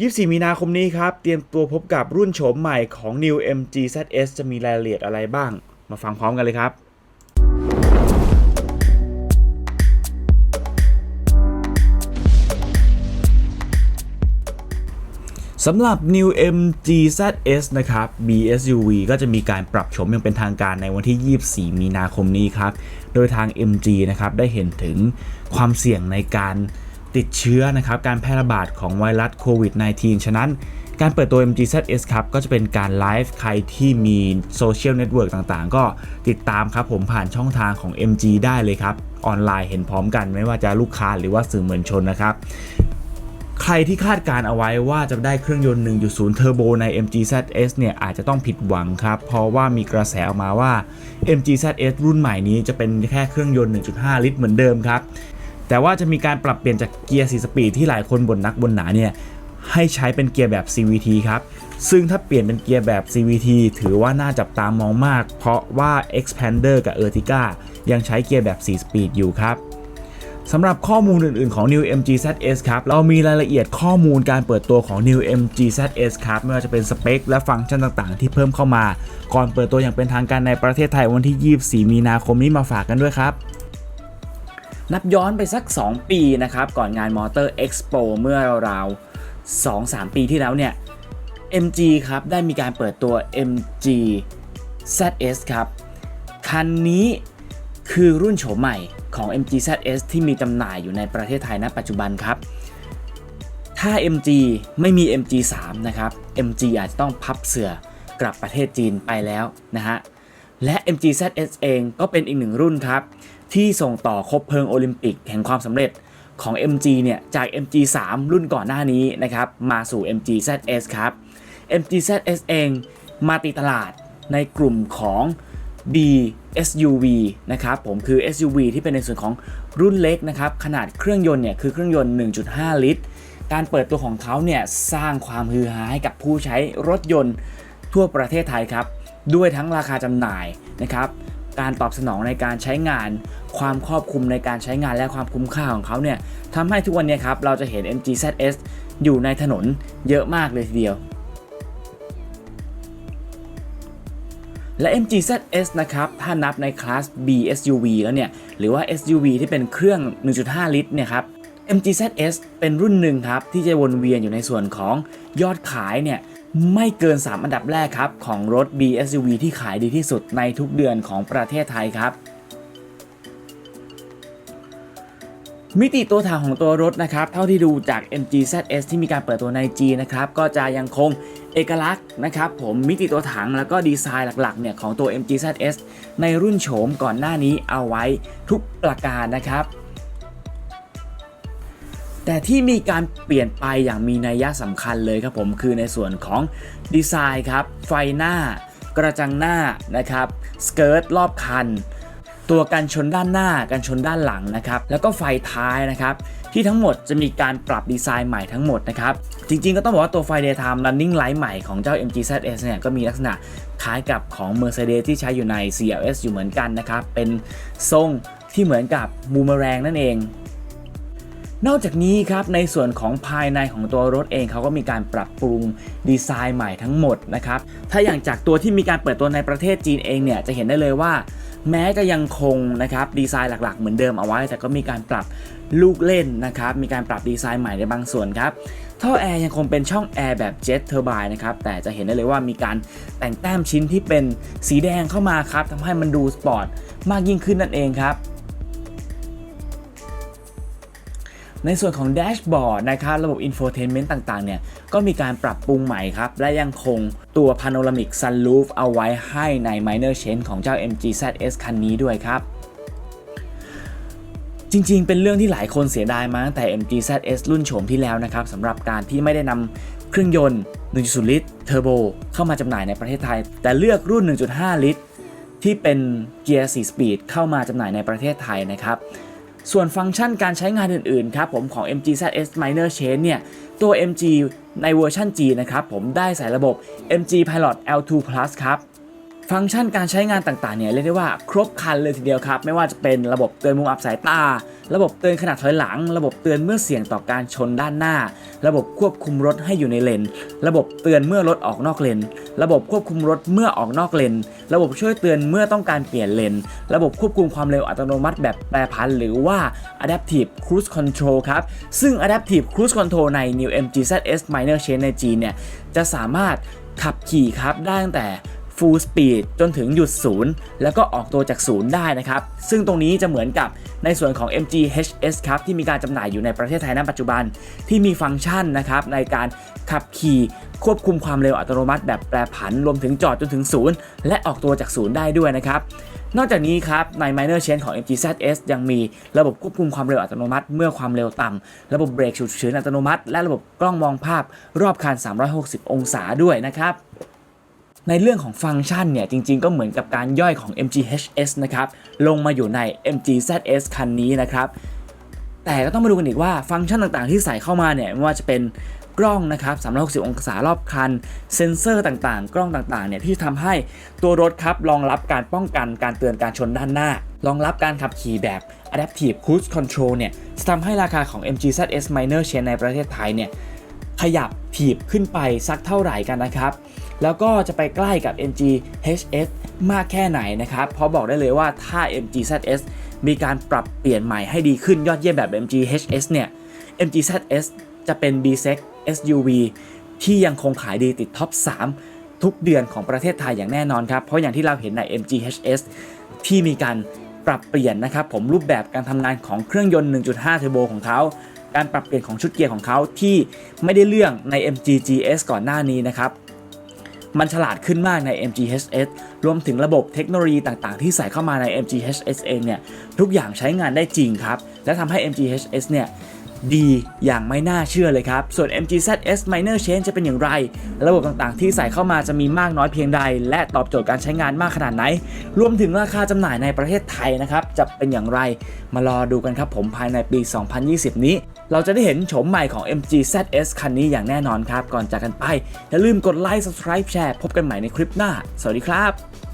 24 มีนาคมนี้ครับ เตรียมตัวพบกับรุ่นโฉมใหม่ของ New MG ZS จะมีรายละเอียดอะไรบ้าง มาฟังพร้อมกันเลยครับสำหรับ New MG ZS นะครับ BSUV ก็จะมีการปรับโฉมอย่างเป็นทางการในวันที่ 24 มีนาคมนี้ครับ โดยทาง MG นะครับ ได้เห็นถึงความเสี่ยงในการ ติดเชื้อนะครับการแพร่ระบาดของไวรัสโควิด -19 ฉะนั้น การเปิดตัว MG ZS ครับก็จะเป็นการไลฟ์ใครที่มีโซเชียลเน็ตเวิร์กต่างๆ ก็ติดตามครับผมผ่านช่องทางของ MG ได้เลยครับ ออนไลน์เห็นพร้อมกันไม่ว่าจะลูกค้าหรือว่าสื่อมวลชนนะครับใครที่คาดการเอาไว้ว่าจะได้เครื่องยนต์ 1.0 เทอร์โบใน MG ZS เนี่ยอาจจะต้องผิดหวังครับ เพราะว่ามีกระแสออกมาว่า MG ZS รุ่นใหม่นี้จะเป็นแค่เครื่องยนต์ 1.5 ลิตรเหมือนเดิมครับ แต่ว่าจะมีการปรับเปลี่ยนจากเกียร์4สปีดที่หลายคนบ่นนักบนหนาเนี่ยให้ใช้เป็นเกียร์แบบ CVT ครับ ซึ่งถ้าเปลี่ยนเป็นเกียร์แบบ CVT ถือว่าน่าจับตามองมาก เพราะว่า Expander กับ Ertiga ยังใช้เกียร์แบบ 4 สปีดอยู่ครับสำหรับข้อมูลอื่น ๆ ของ New MG ZS ครับ เรามีรายละเอียดข้อมูลการเปิดตัวของ New MG ZS ครับ ไม่ว่าจะเป็นสเปคและฟังก์ชันต่าง ๆ ที่เพิ่มเข้ามา ก่อนเปิดตัวอย่างเป็นทางการในประเทศไทยวันที่ 24 มีนาคมนี้มาฝากกันด้วยครับ นับย้อนไปสัก 2 ปีนะครับก่อนงาน Motor Expo เมื่อราวๆ2-3 ปีที่แล้วเนี่ย MG ครับได้มีการเปิดตัว MG ZS ครับ คันนี้คือรุ่นโฉมใหม่ของ MG ZS ที่มีจำหน่ายอยู่ในประเทศไทยณปัจจุบันครับ ถ้า MG ไม่มี MG 3นะครับ MG อาจจะต้องพับเสือกลับประเทศจีนไปแล้วนะฮะ และ MG ZS เองก็เป็นอีกหนึ่งรุ่นครับ ที่ส่งต่อคบเพลิงโอลิมปิกแห่งความสำเร็จของ MG เนี่ยจาก MG 3 รุ่นก่อนหน้านี้นะครับมาสู่ MG ZS ครับ MG ZS เองมาตีตลาดในกลุ่มของ B SUV นะครับผมคือ SUV ที่เป็นในส่วนของรุ่นเล็กนะครับขนาดเครื่องยนต์เนี่ยคือเครื่องยนต์ 1.5 ลิตร การเปิดตัวของเขาเนี่ยสร้างความฮือฮาให้กับผู้ใช้รถยนต์ทั่วประเทศไทยครับ ด้วยทั้งราคาจำหน่ายนะครับ การตอบสนองในการใช้งาน ความครอบคลุมในการใช้งานและความคุ้มค่าของเขาเนี่ยทำให้ทุกวันนี้ครับเราจะเห็น MG ZS อยู่ในถนนเยอะมากเลยทีเดียว และ MG ZS นะครับ ถ้านับในคลาส B SUV แล้วเนี่ย หรือว่า SUV ที่เป็นเครื่อง 1.5 ลิตรเนี่ยครับ MG ZS เป็นรุ่นหนึ่งครับ ที่จะวนเวียนอยู่ในส่วนของยอดขายเนี่ย ไม่เกิน 3 อันดับแรกครับ ของรถ B SUV ที่ขายดีที่สุดในทุกเดือนของประเทศไทยครับ มิติตัวถังของตัวรถนะครับ เท่าที่ดูจาก MG ZS ที่มีการเปิดตัวใน G นะครับ ก็จะยังคงเอกลักษณ์นะครับ ผมมิติตัวถังแล้วก็ดีไซน์หลักๆเนี่ยของตัว MG ZS ในรุ่นโฉมก่อนหน้านี้เอาไว้ทุกประการนะครับ แต่ที่มีการเปลี่ยนไปอย่างมีนัยสำคัญเลยครับผมคือในส่วนของดีไซน์ครับ ไฟหน้า กระจังหน้านะครับสเกิร์ตรอบคัน ตัวกันชนด้านหน้ากันชนด้านหลังนะครับ แล้วก็ไฟท้ายนะครับ ที่ทั้งหมดจะมีการปรับดีไซน์ใหม่ทั้งหมดนะครับ จริงๆก็ต้องบอกว่าตัวไฟ Daytime Running Light ใหม่ของเจ้า MG ZS เนี่ยก็มีลักษณะคล้ายกับของ Mercedes ที่ใช้อยู่ใน CLS อยู่เหมือนกันนะครับเป็นทรงที่เหมือนกับบูมแรงนั่นเอง นอกจากนี้ครับในส่วนของภายในของตัวรถเองเขาก็มีการปรับปรุงดีไซน์ใหม่ทั้งหมดนะครับถ้าอย่างจากตัวที่มีการเปิดตัวในประเทศจีนเองเนี่ยจะเห็นได้เลยว่า แม้จะยังคงนะครับดีไซน์หลักๆ เหมือนเดิมเอาไว้ แต่ก็มีการปรับลูกเล่นนะครับมีการปรับดีไซน์ใหม่ในบางส่วนครับท่อแอร์ยังคงเป็นช่องแอร์แบบเจ็ตเทอร์ไบนะครับแต่จะเห็นได้เลยว่ามีการแต่งแต้มชิ้นที่เป็นสีแดงเข้ามาครับทำให้มันดูสปอร์ตมากยิ่งขึ้นนั่นเองครับ ในส่วนของแดชบอร์ดนะครับระบบอินโฟเทนเมนต์ต่างๆเนี่ยก็มีการปรับปรุงใหม่ครับ และยังคงตัว Panoramic Sunroof เอาไว้ให้ใน Minor Change ของเจ้า MG ZS คันนี้ด้วยครับจริงๆ เป็นเรื่องที่หลายคนเสียดายมาตั้งแต่ MG ZS รุ่นโฉมที่แล้วนะครับสำหรับการที่ไม่ได้นำเครื่องยนต์ 1.0 ลิตรเทอร์โบเข้ามาจำหน่ายในประเทศไทย แต่เลือกรุ่น 1.5 ลิตร ที่เป็นเกียร์ 4 สปีดเข้ามาจำหน่ายในประเทศไทยนะครับ ส่วนฟังก์ชันการใช้งานอื่นๆครับผมของ MG ZS Minor Change เนี่ยตัว MG ในเวอร์ชัน G นะครับผมได้ใส่ระบบ MG Pilot L2 Plus ครับ ฟังก์ชันการใช้งานต่างๆเนี่ยเรียกได้ว่าครบครันเลยทีเดียวครับ ไม่ว่าจะเป็นระบบเตือนมุมอับสายตา ระบบเตือนขณะถอยหลัง ระบบเตือนเมื่อเสี่ยงต่อการชนด้านหน้า ระบบควบคุมรถให้อยู่ในเลน ระบบเตือนเมื่อรถออกนอกเลน ระบบควบคุมรถเมื่อออกนอกเลน ระบบช่วยเตือนเมื่อต้องการเปลี่ยนเลน ระบบควบคุมความเร็วอัตโนมัติแบบแปรผันหรือว่า Adaptive Cruise Control ครับ ซึ่ง Adaptive Cruise Control ใน New MG ZS Minor Change ในจีนเนี่ยจะสามารถขับขี่ครับได้ตั้งแต่ full speed จนถึงหยุดศูนย์แล้วก็ออกตัวจากศูนย์ได้นะครับ ซึ่งตรงนี้จะเหมือนกับในส่วนของ MG HS ครับ ที่มีการจำหน่ายอยู่ในประเทศไทยณปัจจุบันที่มีฟังก์ชันนะครับ ในการขับขี่ควบคุมความเร็วอัตโนมัติแบบแปรผัน รวมถึงจอดจนถึงศูนย์และออกตัวจากศูนย์ได้ด้วยนะครับนอกจากนี้ครับใน minor change ของ MG ZS ยังมีระบบควบคุมความเร็วอัตโนมัติ เมื่อความเร็วต่ำ ระบบเบรกฉุกเฉินอัตโนมัติ และระบบกล้องมองภาพรอบคัน 360 องศาด้วยนะครับ ในเรื่องของฟังก์ชันเนี่ยจริงๆ ก็เหมือนกับการย่อยของ MGHS นะครับลงมาอยู่ใน MGZS คันนี้นะครับแต่ก็ต้องมาดูกันอีกว่าฟังก์ชันต่างๆ ที่ใส่เข้ามาเนี่ยไม่ว่าจะเป็นกล้องนะครับ360 องศารอบคัน เซ็นเซอร์ต่างๆ กล้องต่างๆ เนี่ยที่ทำให้ตัวรถครับรองรับการป้องกันการเตือนการชนด้านหน้ารองรับการขับขี่แบบ Adaptive Cruise Control เนี่ยจะทำให้ราคาของ MGZS Minor Chain ในประเทศไทยเนี่ยขยับถีบขึ้นไปสักเท่าไหร่กันนะครับ แล้วก็จะไปใกล้กับ MG HS มากแค่ไหนนะครับเพราะบอกได้เลยว่าถ้า MG ZS มีการปรับเปลี่ยนใหม่ให้ดีขึ้นยอดเยี่ยมแบบ MG HS เนี่ย MG ZS จะเป็น B-Sec SUV ที่ยังคงขายดีติดท็อป 3 ทุกเดือนของประเทศไทยอย่างแน่นอนครับ เพราะอย่างที่เราเห็นใน MG HS ที่มีการปรับเปลี่ยนนะครับผมรูปแบบการทำงานของเครื่องยนต์ 1.5 เทอร์โบของเขา การปรับเปลี่ยนของชุดเกียร์ของเขาที่ไม่ได้เรื่องใน MG GS ก่อนหน้านี้นะครับ มันฉลาดขึ้นมากใน MGHS รวมถึงระบบเทคโนโลยีต่างๆ ที่ใส่เข้ามาใน MGHS เองเนี่ยทุกอย่างใช้งานได้จริงครับ และทำให้ MGHS เนี่ยดีอย่างไม่น่าเชื่อเลยครับ ส่วน MGZS Minor Change จะเป็นอย่างไร ระบบต่างๆ ที่ใส่เข้ามาจะมีมากน้อยเพียงใด และตอบโจทย์การใช้งานมากขนาดไหน รวมถึงราคาจำหน่ายในประเทศไทยนะครับ จะเป็นอย่างไร มารอดูกันครับผมภายในปี 2020 นี้ เราจะได้เห็นโฉมใหม่ของ MG ZS คันนี้อย่างแน่นอนครับ ก่อนจากกันไป อย่าลืมกดไลค์ subscribe แชร์ พบกันใหม่ในคลิปหน้า สวัสดีครับ